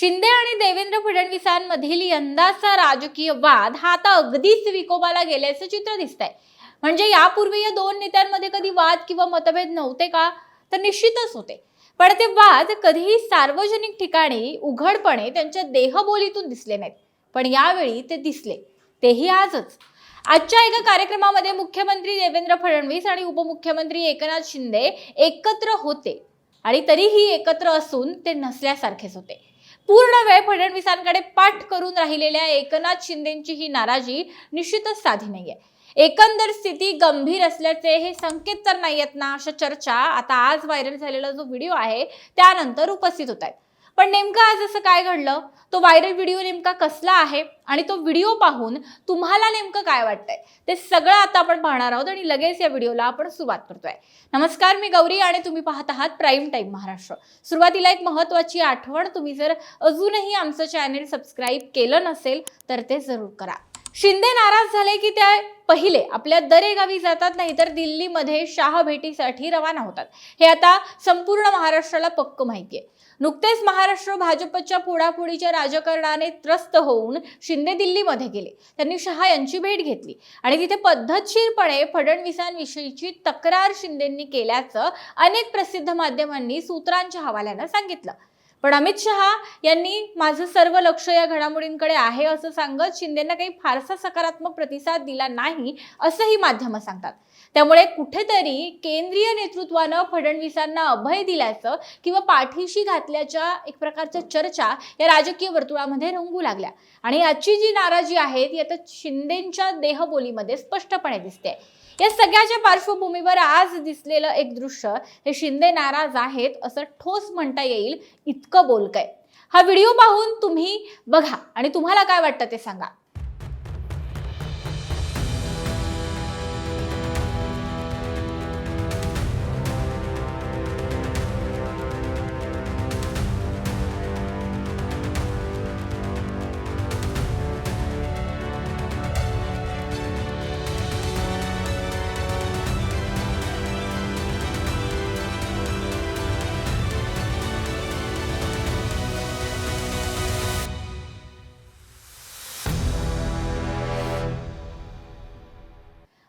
शिंदे आणि देवेंद्र फडणवीसांमधील यंदाचा राजकीय वाद हा आता अगदीच विकोबाला गेल्याचं चित्र दिसतंय. म्हणजे यापूर्वी या दोन नेत्यांमध्ये कधी वाद किंवा मतभेद नव्हते का? तर निश्चितच होते. पण ते वाद कधीही सार्वजनिक ठिकाणी उघडपणे त्यांच्या देहबोलीतून दिसले नाहीत. पण यावेळी ते दिसले. तेही आजच. आजच्या एका कार्यक्रमामध्ये मुख्यमंत्री देवेंद्र फडणवीस आणि उपमुख्यमंत्री एकनाथ शिंदे एकत्र होते. आणि तरीही एकत्र असून ते नसल्यासारखेच होते. पूर्ण वेळ फडणवीसांकडे पाठ करून राहिलेल्या एकनाथ शिंदेची ही नाराजी निश्चितच साधी नाहीये. एकंदर स्थिती गंभीर असल्याचे हे संकेत तर नाही आहेत ना अशा चर्चा. आता आज व्हायरल झालेला जो व्हिडिओ आहे त्यानंतर उपस्थित होत आहेत. पण नेमकं आज असं काय घडलं? तो व्हायरल व्हिडिओ नेमका कसला आहे? आणि तो व्हिडिओ पाहून तुम्हाला नेमकं काय वाटतंय? ते सगळं आता आपण पाहणार आहोत आणि लगेच या व्हिडिओला आपण सुरुवात करतोय. नमस्कार मी गौरी आणि तुम्ही पाहत आहात प्राईम टाईम महाराष्ट्र. सुरुवातीला एक महत्वाची आठवण तुम्ही जर अजूनही आमचं चॅनेल सबस्क्राईब केलं नसेल तर ते जरूर करा. शिंदे नाराज झाले की त्या पहिले आपल्या दरेगावी जातात नाही तर दिल्लीमध्ये शाह भेटीसाठी रवाना होतात. हे आता संपूर्ण महाराष्ट्राला पक्क माहिती आहे नुकतेच महाराष्ट्र भाजपच्या पुढापुढीच्या राजकारणाने त्रस्त होऊन शिंदे दिल्लीमध्ये गेले. त्यांनी शहा यांची भेट घेतली. आणि तिथे पद्धतशीरपणे फडणवीसांविषयीची तक्रार शिंदेंनी केल्याचं अनेक प्रसिद्ध माध्यमांनी सूत्रांच्या हवाल्यानं सांगितलं. पण अमित शहा यांनी माझं सर्व लक्ष या घडामोडींकडे आहे असं सांगत शिंदेना काही फारसा सकारात्मक प्रतिसाद दिला नाही असंही माध्यमं सांगतात. त्यामुळे कुठेतरी केंद्रीय नेतृत्वानं फडणवीसांना अभय दिल्याचं किंवा पाठीशी घातल्याच्या एक प्रकारच्या चर्चा या राजकीय वर्तुळामध्ये रंगू लागल्या. आणि याची जी नाराजी आहे ती आता शिंदेच्या देहबोलीमध्ये स्पष्टपणे दिसते. या सगळ्याच्या पार्श्वभूमीवर आज दिसलेलं एक दृश्य हे शिंदे नाराज आहेत असं ठोस म्हणता येईल इतकं बोलकय. हा व्हिडिओ पाहून तुम्ही बघा आणि तुम्हाला काय वाटतं ते सांगा.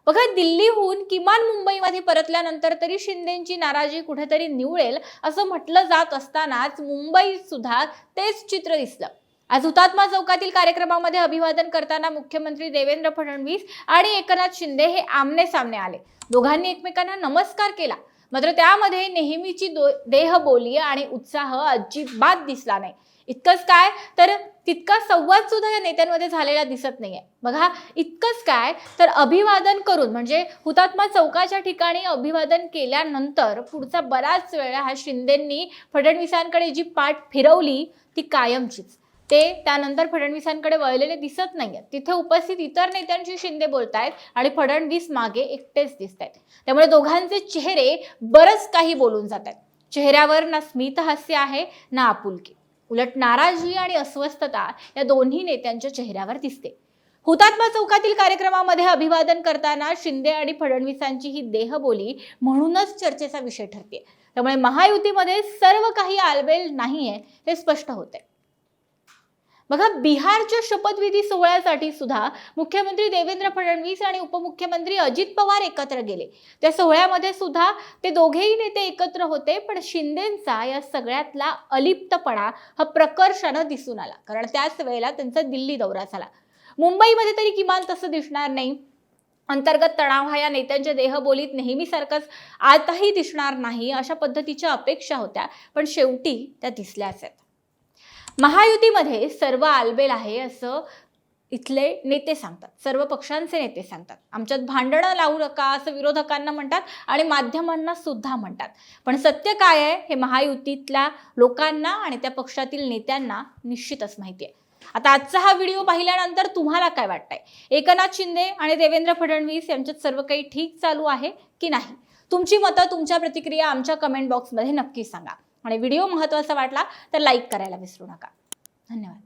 बघा दिल्लीहून किमान मुंबईमध्ये परतल्यानंतर तरी शिंदेची नाराजी कुठेतरी निवळेल असं म्हटलं जात असतानाच मुंबईत सुद्धा तेच चित्र दिसलं. आज हुतात्मा चौकातील कार्यक्रमामध्ये अभिवादन करताना मुख्यमंत्री देवेंद्र फडणवीस आणि एकनाथ शिंदे हे आमने सामने आले. दोघांनी एकमेकांना नमस्कार केला. मात्र त्यामध्ये नेहमीची दो देहबोली आणि उत्साह अजिबात दिसला नाही. इतकंच काय? तर तितका संवाद सुद्धा या नेत्यांमध्ये झालेला दिसत नाहीये. बघा इतकंच काय? तर अभिवादन करून म्हणजे हुतात्मा चौकाच्या ठिकाणी अभिवादन केल्यानंतर पुढचा बराच वेळ हा शिंदेंनी फडणवीसांकडे जी पाठ फिरवली ती कायमचीच. ते त्यानंतर फडणवीसांकडे वळलेले दिसत नाहीयेत तिथे उपस्थित इतर नेत्यांशी शिंदे बोलतायत आणि फडणवीस मागे एकटेच दिसत आहेत त्यामुळे दोघांचे चेहरे बरंच काही बोलून जात आहेत चेहऱ्यावर ना स्मितहास्य आहे ना आपुलकी. उलट नाराजी आणि अस्वस्थता या दोन्ही नेत्यांच्या चेहऱ्यावर दिसते. हुतात्मा चौकातील कार्यक्रमामध्ये अभिवादन करताना शिंदे आणि फडणवीसांची ही देहबोली म्हणूनच चर्चेचा विषय ठरते. त्यामुळे महायुतीमध्ये सर्व काही आलबेल नाहीये हे स्पष्ट होते बघा बिहारच्या शपथविधी सोहळ्यासाठी सुद्धा मुख्यमंत्री देवेंद्र फडणवीस आणि उपमुख्यमंत्री अजित पवार एकत्र गेले. त्या सोहळ्यामध्ये सुद्धा ते दोघेही नेते एकत्र होते पण शिंदेचा या सगळ्यातला अलिप्तपणा हा प्रकर्षानं दिसून आला. कारण त्याच वेळेला त्यांचा दिल्ली दौरा झाला. मुंबईमध्ये तरी किमान तसं दिसणार नाही. अंतर्गत तणाव हा या नेत्यांच्या देहबोलीत नेहमीसारखंच आताही दिसणार नाही अशा पद्धतीच्या अपेक्षा होत्या पण शेवटी त्या दिसल्याच आहेत. महायुतीमध्ये सर्व आलबेल आहे असं इथले नेते सांगतात. सर्व पक्षांचे नेते सांगतात. आमच्यात भांडणं लावू नका असं विरोधकांना म्हणतात आणि माध्यमांना सुद्धा म्हणतात. पण सत्य काय आहे? हे महायुतीतल्या लोकांना आणि त्या पक्षातील नेत्यांना निश्चितच माहिती आहे. आता आजचा हा व्हिडिओ पाहिल्यानंतर तुम्हाला काय वाटतंय? एकनाथ शिंदे आणि देवेंद्र फडणवीस यांच्यात सर्व काही ठीक चालू आहे की नाही? तुमची मतं तुमच्या प्रतिक्रिया आमच्या कमेंट बॉक्समध्ये नक्की सांगा. आणि व्हिडिओ महत्त्वाचा वाटला तर लाईक करायला विसरू नका. धन्यवाद.